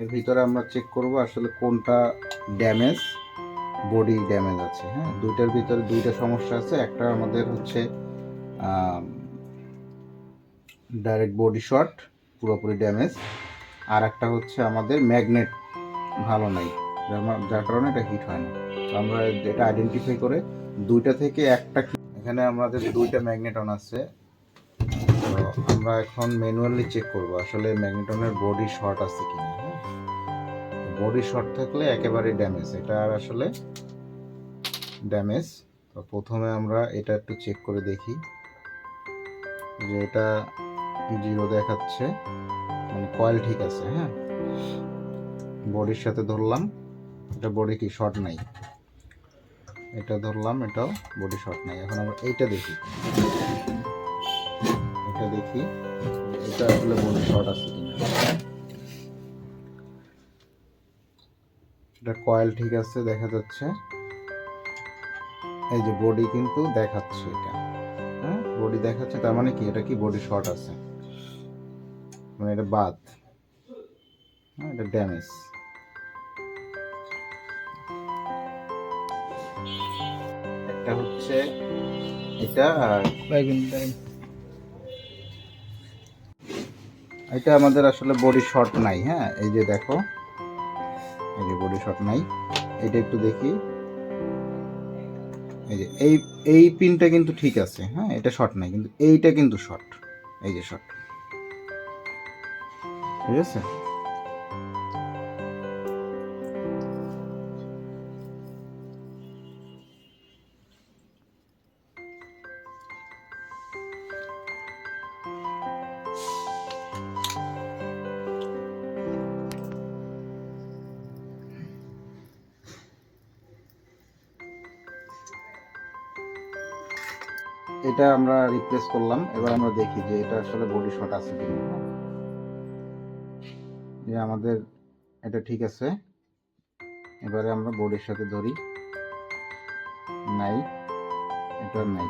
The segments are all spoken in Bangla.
এর ভিতরে আমরা চেক করব আসলে কোনটা ড্যামেজ বডি ড্যামেজ আছে হ্যাঁ? দুইটার ভিতরে দুইটা সমস্যা আছে। একটা আমাদের হচ্ছে ডাইরেক্ট বডি শর্ট পুরোপুরি ড্যামেজ আর একটা হচ্ছে আমাদের ম্যাগনেট ভালো নাই, যার কারণে এটা হিট হয় না। তো আমরা এটা আইডেন্টিফাই করে দুইটা থেকে একটা এখানে আমাদের দুইটা ম্যাগনেটন আছে। তো আমরা এখন ম্যানুয়ালি চেক করব আসলে ম্যাগনেটনের বডি শর্ট আছে কিনা। বডি শর্ট থাকলে একেবারে ড্যামেজ এটা আর আসলে ড্যামেজ তো প্রথমে আমরা এটা একটু চেক করে দেখি যে এটা জিরো দেখাচ্ছে। মানে কয়েল ঠিক আছে হ্যাঁ? বডির সাথে ধরলাম, এটা বডি কি শর্ট নাই? এটা ধরলাম, এটাও বডি শর্ট নাই। এখন আমরা এইটা দেখি। এটা দেখি, এটা আসলে বডি শর্ট আছে কিনা। এটা কয়েল ঠিক আছে দেখা যাচ্ছে। এই যে বডি কিন্তু দেখাচ্ছে এটা। হ্যাঁ? বডি দেখাচ্ছে তার মানে কি? এটা কি বডি শর্ট আছে? মানে এটা বাদ। হ্যাঁ এটা ড্যামেজ একটা হচ্ছে এটা এটা আমাদের আসলে বডি শর্ট নাই হ্যাঁ? এই যে দেখো। এই যে বডি শট নাই। এটা একটু দেখি। এই যে, এই এই পিনটা কিন্তু ঠিক আছে হ্যাঁ এটা শর্ট নাই, কিন্তু এইটা কিন্তু শট এই যে শট ঠিক আছে? এটা আমরা রিপ্লেস করলাম। এবার আমরা দেখি যে এটা আসলে বডি শট আছে হ্যাঁ? যে আমাদের এটা ঠিক আছে। এবারে আমরা বোর্ডের সাথে ধরি। নাই। এটা নাই।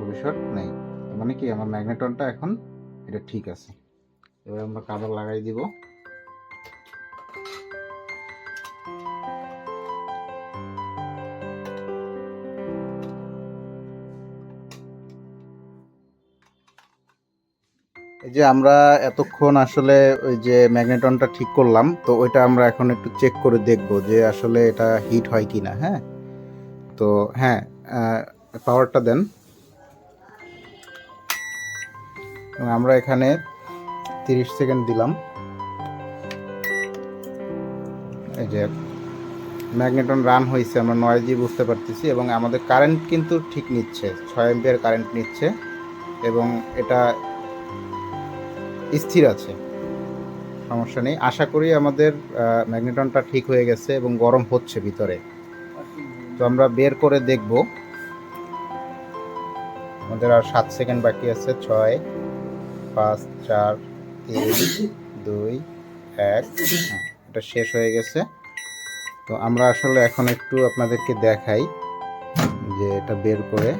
বডি শট নাই। মানে কি, আমার ম্যাগনেটনটা এখন এটা ঠিক আছে। এবার আমরা কাভার লাগাই দিব। এই যে আমরা এতক্ষণ আসলে ওই যে ম্যাগনেটনটা ঠিক করলাম, তো ওইটা আমরা এখন একটু চেক করে দেখব যে আসলে এটা হিট হয় কি না হ্যাঁ? তো হ্যাঁ পাওয়ারটা দেন। আমরা এখানে তিরিশ সেকেন্ড দিলাম। এই যে ম্যাগনেটন রান হয়েছে, আমরা নয়েজি বুঝতে পারতেছি, এবং আমাদের কারেন্ট কিন্তু ঠিক নিচ্ছে, ছয় এম্পিয়ার কারেন্ট নিচ্ছে, এবং এটা স্থির আছে। সমস্যা নেই। আশা করি আমাদের ম্যাগনেটনটা ঠিক হয়ে গেছে এবং গরম হচ্ছে ভিতরে। তো আমরা বের করে দেখব। আমাদের আর সাত সেকেন্ড বাকি আছে। ছয়, পাঁচ, চার, তিন, দুই, এক। এটা শেষ হয়ে গেছে। তো আমরা আসলে এখন একটু আপনাদেরকে দেখাই যে এটা বের করে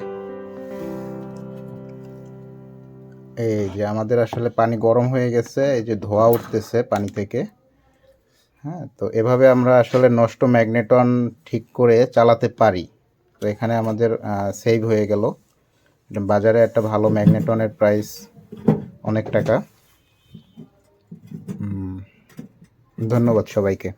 এই যে আমাদের আসলে পানি গরম হয়ে গেছে, এই যে ধোয়া উঠতেছে পানি থেকে। হ্যাঁ তো এভাবে আমরা আসলে নষ্ট ম্যাগনেটন ঠিক করে চালাতে পারি। তো এখানে আমাদের সেভ হয়ে গেল। বাজারে একটা ভালো ম্যাগনেটনের প্রাইস অনেক টাকা। ধন্যবাদ সবাইকে।